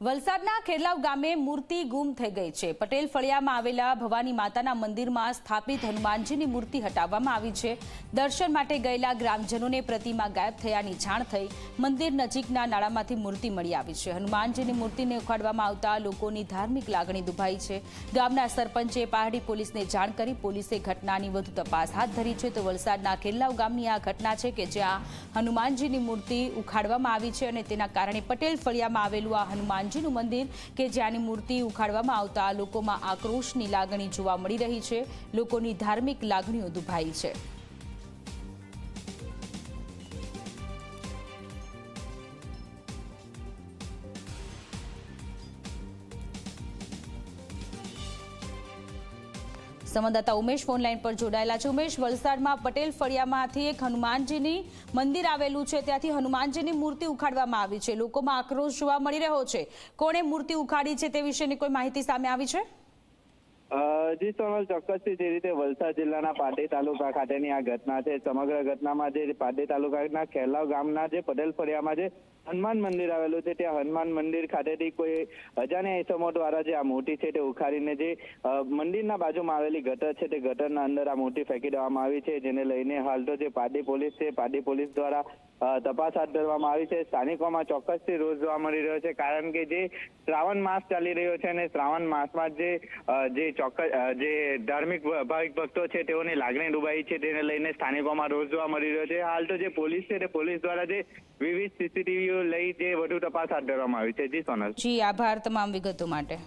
વલસાડના ખેરલાવ ગામે મૂર્તિ ગુમ થઈ ગઈ છે. પટેલ ફળિયામાં આવેલા ભવાની માતાના મંદિરમાં સ્થાપિત હનુમાનજીની મૂર્તિ હટાવવામાં આવી છે. દર્શન માટે ગયેલા ગ્રામજનોને પ્રતિમા ગાયબ થયાની જાણ થઈ મંદિર નજીકના નાળામાંથી મૂર્તિ મળી આવી છે. હનુમાનજીની મૂર્તિને ઉખાડવામાં આવતા લોકોની ધાર્મિક લાગણી દુભાઈ છે. ગામના સરપંચે પહાડી પોલીસને જાણ કરી પોલીસે ઘટનાની વધુ તપાસ હાથ ધરી છે. તો વલસાડના ખેરલાવ ગામની આ ઘટના છે કે જ્યાં હનુમાનજીની મૂર્તિ ઉખાડવામાં આવી છે અને તેના કારણે પટેલ ફળિયામાં આવેલું આ હનુમાનજીનું મંદિર કે જ્યાંની મૂર્તિ ઉખાડવામાં આવતા લોકોમાં આક્રોશની લાગણી જોવા મળી રહી છે. લોકોની ધાર્મિક લાગણીઓ દુભાઈ છે. સંવાદદાતા ઉમેશ ફોન લાઈન પર જોડાયેલા છે. ઉમેશ, વલસાડમાં પટેલ ફળિયામાંથી એક હનુમાનજીની મંદિર આવેલું છે. ત્યાંથી હનુમાનજીની મૂર્તિ ઉખાડવામાં આવી છે. લોકોમાં આક્રોશ જોવા મળી રહ્યો છે. કોણે મૂર્તિ ઉખાડી છે તે વિશેની કોઈ માહિતી સામે આવી છે? જી સોનલ ચોક્કસથી જે રીતે વલસાડ જિલ્લાના પાટી તાલુકા ખાતેની આ ઘટના છે, સમગ્ર ઘટનામાં જે પાટી તાલુકાના ખેલાવ ગામના જે પટેલ ફળિયામાં જે હનુમાન મંદિર આવેલું છે, ત્યાં હનુમાન મંદિર ખાતેથી કોઈ અજાણ્યા ઇસમો દ્વારા જે આ મૂર્તિ છે તે ઉખાડીને જે મંદિરના બાજુમાં આવેલી ગટર છે તે ગટરના અંદર આ મૂર્તિ ફેંકી દેવામાં આવી છે, જેને લઈને હાલ તો જે પાટી પોલીસ છે પાટી પોલીસ દ્વારા તપાસ હાથ ધરવામાં આવી છે. સ્થાનિકોમાં ચોક્કસથી રોષ જોવા મળી રહ્યો છે. કારણ કે જે શ્રાવણ માસ ચાલી રહ્યો છે અને શ્રાવણ માસમાં જે જે ચોક્કસ જે ધાર્મિક ભાવિક ભક્તો છે, તેઓની લાગણી ડૂબાઈ છે. તેને લઈને સ્થાનિકોમાં રોજ જોવા મળી રહ્યો છે. હાલ તો જે પોલીસ છે તે પોલીસ દ્વારા જે વિવિધ સીસીટીવીઓ લઈ જે વધુ તપાસ હાથ ધરવામાં આવી છે. જી સોનલ. જી, આભાર તમામ વિગતો માટે.